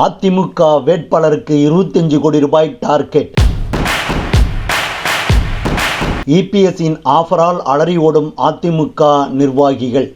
அதிமுக வேட்பாளருக்கு இருபத்தஞ்சு கோடி ரூபாய் டார்கெட். இபிஎஸ்இன் ஆஃபரால் அலறி ஓடும் அதிமுக நிர்வாகிகள்.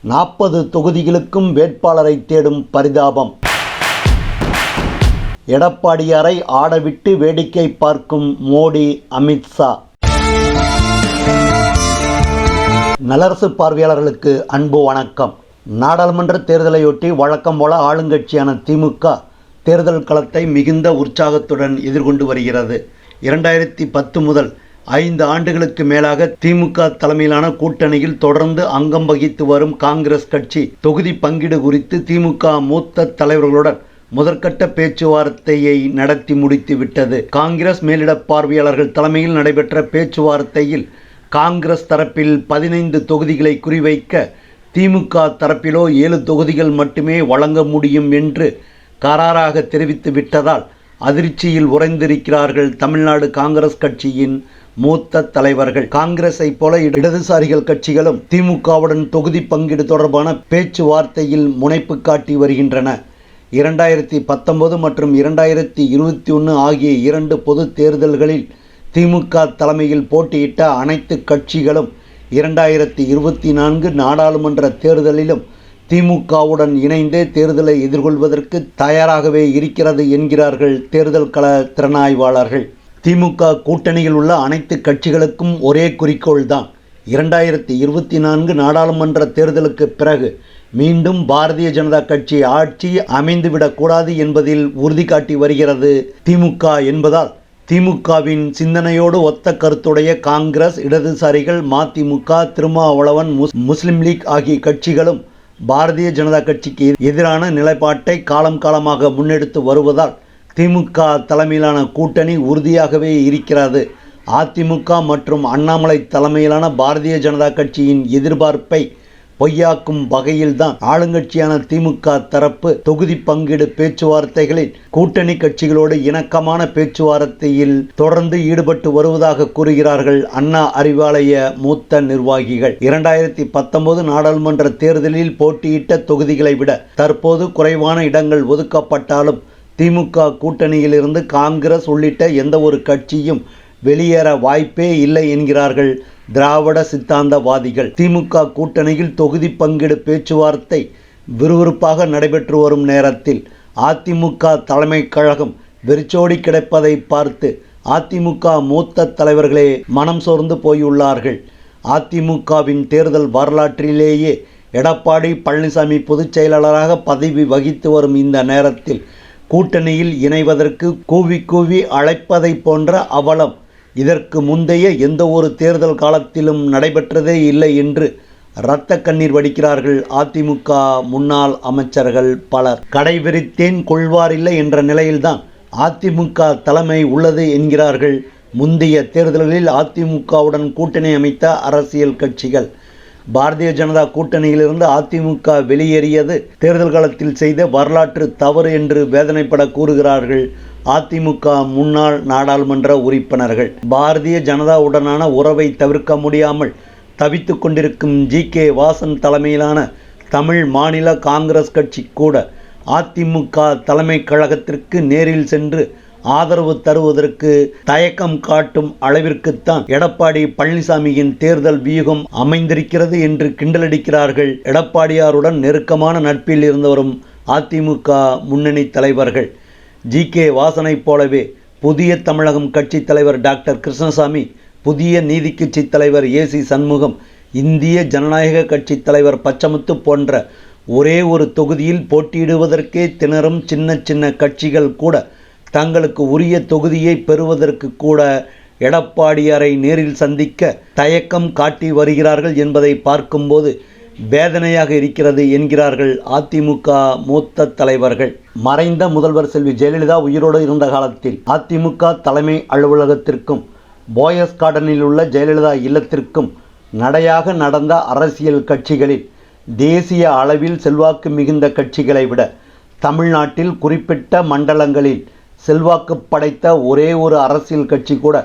நாற்பது தொகுதிகளுக்கும் வேட்பாளரை தேடும் பரிதாபம். எடப்பாடியாரை ஆடவிட்டு வேடிக்கை பார்க்கும் மோடி அமித்ஷா நலரசு பார்வையாளர்களுக்கு அன்பு வணக்கம். நாடாளுமன்ற தேர்தலையொட்டி வழக்கம் போல ஆளுங்கட்சியான திமுக தேர்தல் களத்தை மிகுந்த உற்சாகத்துடன் எதிர்கொண்டு வருகிறது. இரண்டாயிரத்தி பத்து முதல் ஐந்து ஆண்டுகளுக்கு மேலாக திமுக தலைமையிலான கூட்டணியில் தொடர்ந்து அங்கம் வகித்து வரும் காங்கிரஸ் கட்சி தொகுதி பங்கீடு குறித்து திமுக மூத்த தலைவர்களுடன் முதற்கட்ட பேச்சுவார்த்தையை நடத்தி முடித்து விட்டது. காங்கிரஸ் மேலிட பார்வையாளர்கள் தலைமையில் நடைபெற்ற பேச்சுவார்த்தையில் காங்கிரஸ் தரப்பில் பதினைந்து தொகுதிகளை குறிவைக்க திமுக தரப்பிலோ ஏழு தொகுதிகள் மட்டுமே வழங்க முடியும் என்று கராராக தெரிவித்து விட்டதால் அதிர்ச்சியில் உறைந்திருக்கிறார்கள் தமிழ்நாடு காங்கிரஸ் கட்சியின் மூத்த தலைவர்கள். காங்கிரஸை போல இடதுசாரிகள் கட்சிகளும் திமுகவுடன் தொகுதி பங்கீடு தொடர்பான பேச்சுவார்த்தையில் முனைப்பு காட்டி வருகின்றன. இரண்டாயிரத்தி பத்தொன்பது மற்றும் இரண்டாயிரத்தி இருபத்தி ஒன்று ஆகிய இரண்டு பொது தேர்தல்களில் திமுக தலைமையில் போட்டியிட்ட அனைத்து கட்சிகளும் இரண்டாயிரத்தி இருபத்தி நான்கு நாடாளுமன்ற தேர்தலிலும் திமுகவுடன் இணைந்தே தேர்தலை எதிர்கொள்வதற்கு தயாராகவே இருக்கிறது என்கிறார்கள் தேர்தல் கள திறனாய்வாளர்கள். திமுக கூட்டணியில் உள்ள அனைத்து கட்சிகளுக்கும் ஒரே குறிக்கோள் தான். இரண்டாயிரத்தி இருபத்தி நான்கு நாடாளுமன்ற தேர்தலுக்கு பிறகு மீண்டும் பாரதிய ஜனதா கட்சி ஆட்சி அமைந்துவிடக்கூடாது என்பதில் உறுதி காட்டி வருகிறது திமுக என்பதால் திமுகவின் சிந்தனையோடு ஒத்த கருத்துடைய காங்கிரஸ் இடதுசாரிகள் மதிமுக திருமாவளவன் முஸ் முஸ்லிம் லீக் ஆகிய கட்சிகளும் பாரதிய ஜனதா கட்சிக்கு எதிரான நிலைப்பாட்டை காலம் காலமாக முன்னெடுத்து வருவதால் திமுக தலைமையிலான கூட்டணி உறுதியாகவே இருக்கிறது. அதிமுக மற்றும் அண்ணாமலை தலைமையிலான பாரதிய ஜனதா கட்சியின் எதிர்பார்ப்பை பொய்யாக்கும் வகையில்தான் ஆளுங்கட்சியான திமுக தரப்பு தொகுதி பங்கீடு பேச்சுவார்த்தைகளில் கூட்டணி கட்சிகளோடு இணக்கமான பேச்சுவார்த்தையில் தொடர்ந்து ஈடுபட்டு வருவதாக கூறுகிறார்கள் அண்ணா அறிவாலய மூத்த நிர்வாகிகள். இரண்டாயிரத்தி பத்தொன்பது நாடாளுமன்ற தேர்தலில் போட்டியிட்ட தொகுதிகளை விட தற்போது குறைவான இடங்கள் ஒதுக்கப்பட்டாலும் திமுக கூட்டணியிலிருந்து காங்கிரஸ் உள்ளிட்ட எந்த ஒரு கட்சியும் வெளியேற வாய்ப்பே இல்லை என்கிறார்கள் திராவிட சித்தாந்தவாதிகள். திமுக கூட்டணியில் தொகுதி பங்கீடு பேச்சுவார்த்தை விறுவிறுப்பாக நடைபெற்று வரும் நேரத்தில் அதிமுக தலைமை கழகம் வெறிச்சோடி கிடைப்பதை பார்த்து அதிமுக மூத்த தலைவர்களே மனம் சோர்ந்து போயுள்ளார்கள். அதிமுகவின் தேர்தல் வரலாற்றிலேயே எடப்பாடி பழனிசாமி பொதுச் செயலாளராக பதவி வகித்து வரும் இந்த நேரத்தில் கூட்டணியில் இணைவதற்கு கூவி கூவி அழைப்பதை போன்ற அவலம் இதற்கு முந்தைய எந்த ஒரு தேர்தல் காலத்திலும் நடைபெற்றதே இல்லை என்று இரத்த கண்ணீர் வடிக்கிறார்கள் அதிமுக முன்னாள் அமைச்சர்கள் பலர். கடைவிரித்தேன் கொள்வாரில்லை என்ற நிலையில்தான் அதிமுக தலைமை உள்ளது என்கிறார்கள் முந்தைய தேர்தல்களில் அதிமுகவுடன் கூட்டணி அமைத்த அரசியல் கட்சிகள். பாரதிய ஜனதா கூட்டணியிலிருந்து அதிமுக வெளியேறியது தேர்தல் காலத்தில் செய்த வரலாற்று தவறு என்று வேதனைப்பட கூறுகிறார்கள் அதிமுக முன்னாள் நாடாளுமன்ற உறுப்பினர்கள். பாரதிய ஜனதாவுடனான உறவை தவிர்க்க முடியாமல் தவித்து கொண்டிருக்கும் ஜி. கே. வாசன் தலைமையிலான தமிழ் மாநில காங்கிரஸ் கட்சி கூட அதிமுக தலைமை கழகத்திற்கு நேரில் சென்று ஆதரவு தருவதற்கு தயக்கம் காட்டும் அளவிற்குத்தான் எடப்பாடி பழனிசாமியின் தேர்தல் வியூகம் அமைந்திருக்கிறது என்று கிண்டலடிக்கிறார்கள். எடப்பாடியாருடன் நெருக்கமான நட்பில் இருந்து வரும் அதிமுக முன்னணி தலைவர்கள். ஜி கே வாசனைப் போலவே புதிய தமிழகம் கட்சி தலைவர் டாக்டர் கிருஷ்ணசாமி புதிய நீதி கட்சி தலைவர் ஏசி சண்முகம் இந்திய ஜனநாயக கட்சி தலைவர் பச்சமுத்து போன்ற ஒரே ஒரு தொகுதியில் போட்டியிடுவதற்கே திணறும் சின்ன சின்ன கட்சிகள் கூட தங்களுக்கு உரிய தொகுதியை பெறுவதற்கு கூட எடப்பாடியாரை நேரில் சந்திக்க தயக்கம் காட்டி வருகிறார்கள் என்பதை பார்க்கும்போது வேதனையாக இருக்கிறது என்கிறார்கள் அதிமுக மூத்த தலைவர்கள். மறைந்த முதல்வர் செல்வி ஜெயலலிதா உயிரோடு இருந்த காலத்தில் அதிமுக தலைமை அலுவலகத்திற்கும் போயஸ் கார்டனில் உள்ள ஜெயலலிதா இல்லத்திற்கும் நடையாக நடந்த அரசியல் கட்சிகளில் தேசிய அளவில் செல்வாக்கு மிகுந்த கட்சிகளை விட தமிழ்நாட்டில் குறிப்பிட்ட மண்டலங்களில் செல்வாக்கு படைத்த ஒரே ஒரு அரசியல் கட்சி கூட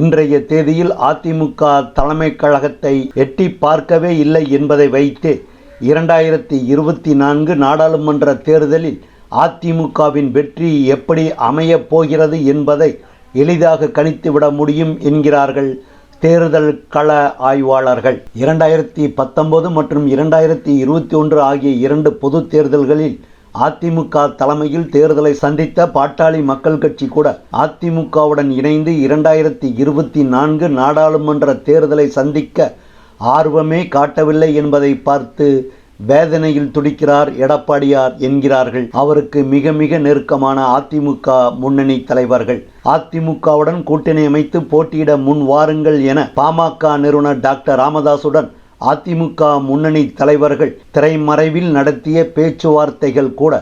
இன்றைய தேதியில் அதிமுக தலைமை கழகத்தை எட்டி பார்க்கவே இல்லை என்பதை வைத்து இரண்டாயிரத்தி இருபத்தி நான்கு நாடாளுமன்ற தேர்தலில் அதிமுகவின் வெற்றி எப்படி அமையப் போகிறது என்பதை எளிதாக கணித்துவிட முடியும் என்கிறார்கள் தேர்தல் கள ஆய்வாளர்கள். இரண்டாயிரத்தி பத்தொன்பது மற்றும் இரண்டாயிரத்தி இருபத்தி ஒன்று ஆகிய இரண்டு பொது தேர்தல்களில் அதிமுக தலைமையில் தேர்தலை சந்தித்த பாட்டாளி மக்கள் கட்சி கூட அதிமுகவுடன் இணைந்து இரண்டாயிரத்தி இருபத்தி நான்கு நாடாளுமன்ற தேர்தலை சந்திக்க ஆர்வமே காட்டவில்லை என்பதை பார்த்து வேதனையில் துடிக்கிறார் எடப்பாடியார் என்கிறார்கள். அவருக்கு மிக மிக நெருக்கமான அதிமுக முன்னணி தலைவர்கள். அதிமுகவுடன் கூட்டணி அமைத்து போட்டியிட முன் வாருங்கள் என பாமக நிறுவனர் டாக்டர் ராமதாசுடன் அதிமுக முன்னணி தலைவர்கள் திரைமறைவில் நடத்திய பேச்சுவார்த்தைகள் கூட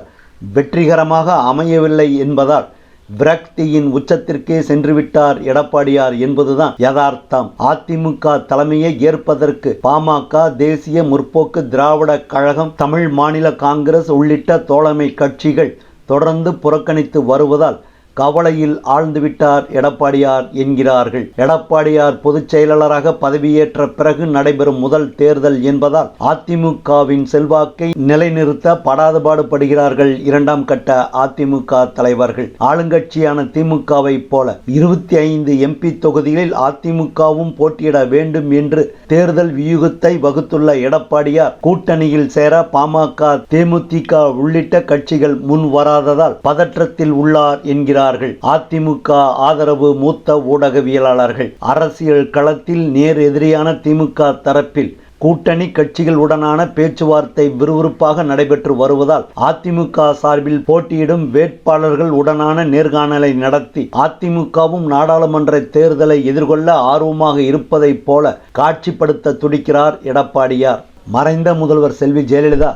வெற்றிகரமாக அமையவில்லை என்பதால் விரக்தியின் உச்சத்திற்கே சென்றுவிட்டார் எடப்பாடியார் என்பதுதான் யதார்த்தம். அதிமுக தலைமையை ஏற்பதற்கு பாமக தேசிய முற்போக்கு திராவிட கழகம் தமிழ் மாநில காங்கிரஸ் உள்ளிட்ட தோழமை கட்சிகள் தொடர்ந்து புறக்கணித்து வருவதால் கவலையில் ஆழ்ந்துவிட்டார் எடப்பாடியார் என்கிறார்கள். எடப்பாடியார் பொதுச் செயலாளராக பதவியேற்ற பிறகு நடைபெறும் முதல் தேர்தல் என்பதால் அதிமுகவின் செல்வாக்கை நிலைநிறுத்த படாதுபாடுபடுகிறார்கள் இரண்டாம் கட்ட அதிமுக தலைவர்கள். ஆளுங்கட்சியான திமுகவை போல இருபத்தி ஐந்து எம்பி தொகுதிகளில் அதிமுகவும் போட்டியிட வேண்டும் என்று தேர்தல் வியூகத்தை வகுத்துள்ள எடப்பாடியார் கூட்டணியில் சேர பாமக தேமுதிக உள்ளிட்ட கட்சிகள் முன் வராததால் பதற்றத்தில் உள்ளார் என்கிறார். வருகிறார்கள் அதிமுக ஆதரவு மூத்த ஊடகவியலாளர்கள். அரசியல் களத்தில் நேர் எதிரியான திமுக தரப்பில் கூட்டணி கட்சிகளுடனான பேச்சுவார்த்தை விறுவிறுப்பாக நடைபெற்று வருவதால் அதிமுக சார்பில் போட்டியிடும் வேட்பாளர்கள் உடனான நேர்காணலை நடத்தி அதிமுகவும் நாடாளுமன்ற தேர்தலை எதிர்கொள்ள ஆர்வமாக இருப்பதைப் போல காட்சிப்படுத்த துடிக்கிறார் எடப்பாடியார். மறைந்த முதல்வர் செல்வி ஜெயலலிதா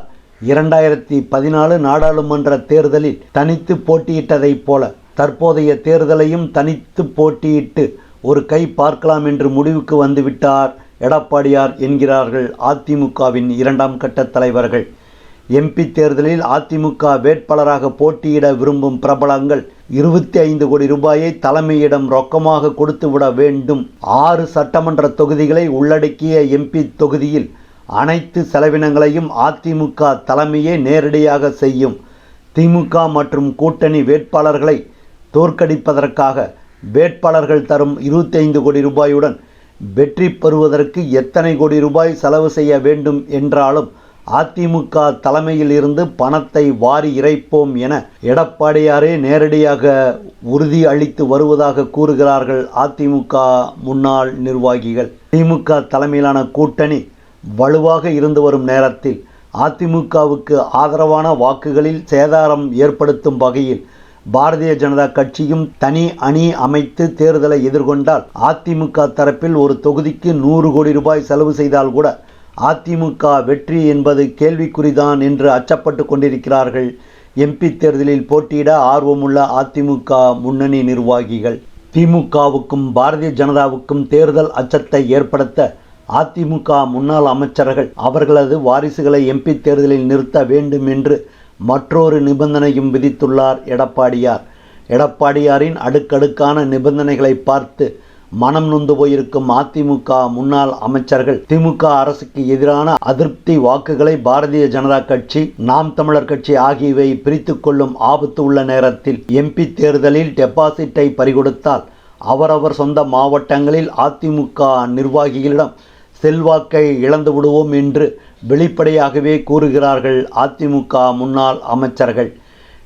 இரண்டாயிரத்தி பதினாலு நாடாளுமன்ற தேர்தலில் தனித்து போட்டியிட்டதைப் போல தற்போதைய தேர்தலையும் தனித்து போட்டியிட்டு ஒரு கை பார்க்கலாம் என்று முடிவுக்கு வந்துவிட்டார் எடப்பாடியார் என்கிறார்கள் அதிமுகவின் இரண்டாம் கட்ட தலைவர்கள். எம்பி தேர்தலில் அதிமுக வேட்பாளராக போட்டியிட விரும்பும் பிரபலங்கள் இருபத்தி ஐந்து கோடி ரூபாயை தலைமையிடம் ரொக்கமாக கொடுத்துவிட வேண்டும். ஆறு சட்டமன்ற தொகுதிகளை உள்ளடக்கிய எம்பி தொகுதியில் அனைத்து செலவினங்களையும் அதிமுக தலைமையே நேரடியாக செய்யும். திமுக மற்றும் கூட்டணி வேட்பாளர்களை தோற்கடிப்பதற்காக வேட்பாளர்கள் தரும் இருபத்தைந்து கோடி ரூபாயுடன் வெற்றி பெறுவதற்கு எத்தனை கோடி ரூபாய் செலவு செய்ய வேண்டும் என்றாலும் அதிமுக தலைமையில் இருந்து பணத்தை வாரி இறைப்போம் என எடப்பாடியாரே நேரடியாக உறுதி அளித்து வருவதாக கூறுகிறார்கள் அதிமுக முன்னாள் நிர்வாகிகள். திமுக தலைமையிலான கூட்டணி வலுவாக இருந்து வரும் நேரத்தில் அதிமுகவுக்கு ஆதரவான வாக்குகளில் சேதாரம் ஏற்படுத்தும் வகையில் பாரதிய ஜனதா கட்சியும் தனி அணி அமைத்து தேர்தலை எதிர்கொண்டால் அதிமுக தரப்பில் ஒரு தொகுதிக்கு நூறு கோடி ரூபாய் செலவு செய்தால் கூட அதிமுக வெற்றி என்பது கேள்விக்குறிதான் என்று அச்சப்பட்டு கொண்டிருக்கிறார்கள். எம்பி தேர்தலில் போட்டியிட ஆர்வமுள்ள அதிமுக முன்னணி நிர்வாகிகள். திமுகவுக்கும் பாரதிய ஜனதாவுக்கும் தேர்தல் அச்சத்தை ஏற்படுத்த அதிமுக முன்னாள் அமைச்சர்கள் அவர்களது வாரிசுகளை எம்பி தேர்தலில் நிறுத்த வேண்டும் என்று மற்றொரு நிபந்தனையும் விதித்துள்ளார் எடப்பாடியார். எடப்பாடியாரின் அடுக்கடுக்கான நிபந்தனைகளை பார்த்து மனம் நொந்து போயிருக்கும் அதிமுக முன்னாள் அமைச்சர்கள் திமுக அரசுக்கு எதிரான அதிருப்தி வாக்குகளை பாரதிய ஜனதா கட்சி நாம் தமிழர் கட்சி ஆகியவை பிரித்து கொள்ளும் ஆபத்து உள்ள நேரத்தில் எம்பி தேர்தலில் டெபாசிட்டை பறிகொடுத்தால் அவரவர் சொந்த மாவட்டங்களில் அதிமுக நிர்வாகிகளிடம் செல்வாக்கை இழந்து விடுவோம் என்று வெளிப்படையாகவே கூறுகிறார்கள் அதிமுக முன்னாள் அமைச்சர்கள்.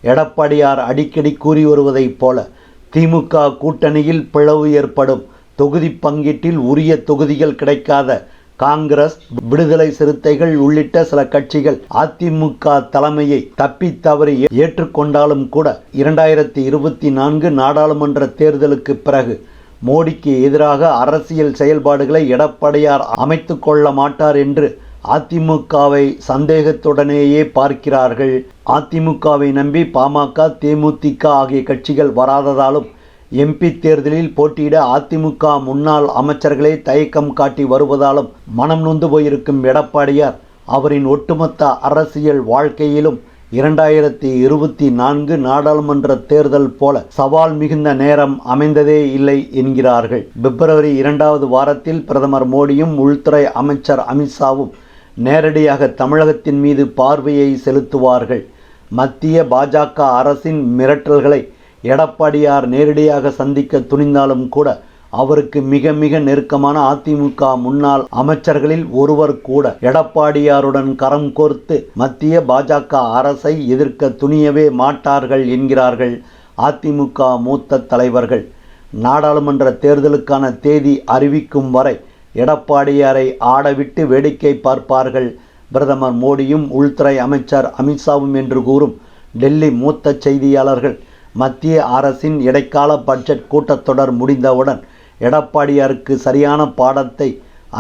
எடப்பாடியார் அடிக்கடி கூறி வருவதைப் போல திமுக கூட்டணியில் பிளவு ஏற்படும் தொகுதி பங்கீட்டில் உரிய தொகுதிகள் கிடைக்காத காங்கிரஸ் விடுதலை சிறுத்தைகள் உள்ளிட்ட சில கட்சிகள் அதிமுக தலைமையை தப்பி தவறி ஏற்றுக்கொண்டாலும் கூட இரண்டாயிரத்தி இருபத்தி நான்கு நாடாளுமன்ற தேர்தலுக்கு பிறகு மோடிக்கு எதிராக அரசியல் செயல்பாடுகளை எடப்பாடியார் அமைத்து கொள்ள மாட்டார் என்று அதிமுகவை சந்தேகத்துடனேயே பார்க்கிறார்கள். அதிமுகவை நம்பி பாமக தேமுதிக ஆகிய கட்சிகள் வராததாலும் எம்பி தேர்தலில் போட்டியிட அதிமுக முன்னாள் அமைச்சர்களே தயக்கம் காட்டி வருவதாலும் மனம் நொந்து போயிருக்கும் எடப்பாடியார் அவரின் ஒட்டுமொத்த அரசியல் வாழ்க்கையிலும் இரண்டாயிரத்தி இருபத்தி நான்கு நாடாளுமன்ற தேர்தல் போல சவால் மிகுந்த நேரம் அமைந்ததே இல்லை என்கிறார்கள். பிப்ரவரி இரண்டாவது வாரத்தில் பிரதமர் மோடியும் உள்துறை அமைச்சர் அமித்ஷாவும் நேரடியாக தமிழகத்தின் மீது பார்வையை செலுத்துவார்கள். மத்திய பாஜக அரசின் மிரட்டல்களை எடப்பாடியார் நேரடியாக சந்திக்க துணிந்தாலும் கூட அவருக்கு மிக மிக நெருக்கமான அதிமுக முன்னாள் அமைச்சர்களில் ஒருவர் கூட எடப்பாடியாருடன் கரம் கோர்த்து மத்திய பாஜக அரசை எதிர்க்க துணியவே மாட்டார்கள் என்கிறார்கள் அதிமுக மூத்த தலைவர்கள். நாடாளுமன்ற தேர்தலுக்கான தேதி அறிவிக்கும் வரை எடப்பாடியாரை ஆடவிட்டு வேடிக்கை பார்ப்பார்கள். பிரதமர் மோடியும் உள்துறை அமைச்சர் அமித்ஷாவும் என்று கூறும் டெல்லி மூத்த செய்தியாளர்கள் மத்திய அரசின் இடைக்கால பட்ஜெட் கூட்டத்தொடர் முடிந்தவுடன் எடப்பாடியாருக்கு சரியான பாடத்தை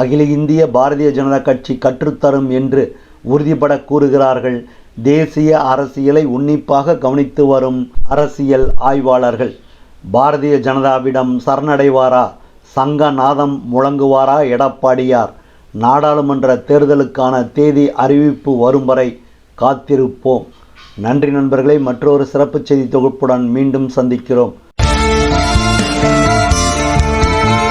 அகில இந்திய பாரதிய ஜனதா கட்சி கற்றுத்தரும் என்று உறுதிபட கூறுகிறார்கள். தேசிய அரசியலை உன்னிப்பாக கவனித்து வரும் அரசியல் ஆய்வாளர்கள். பாரதிய ஜனதாவிடம் சரணடைவாரா? சங்கநாதம் முழங்குவாரா எடப்பாடியார்? நாடாளுமன்ற தேர்தலுக்கான தேதி அறிவிப்பு வரும் வரை காத்திருப்போம். நன்றி நண்பர்களை மற்றொரு சிறப்பு செய்தி தொகுப்புடன் மீண்டும் சந்திக்கிறோம்.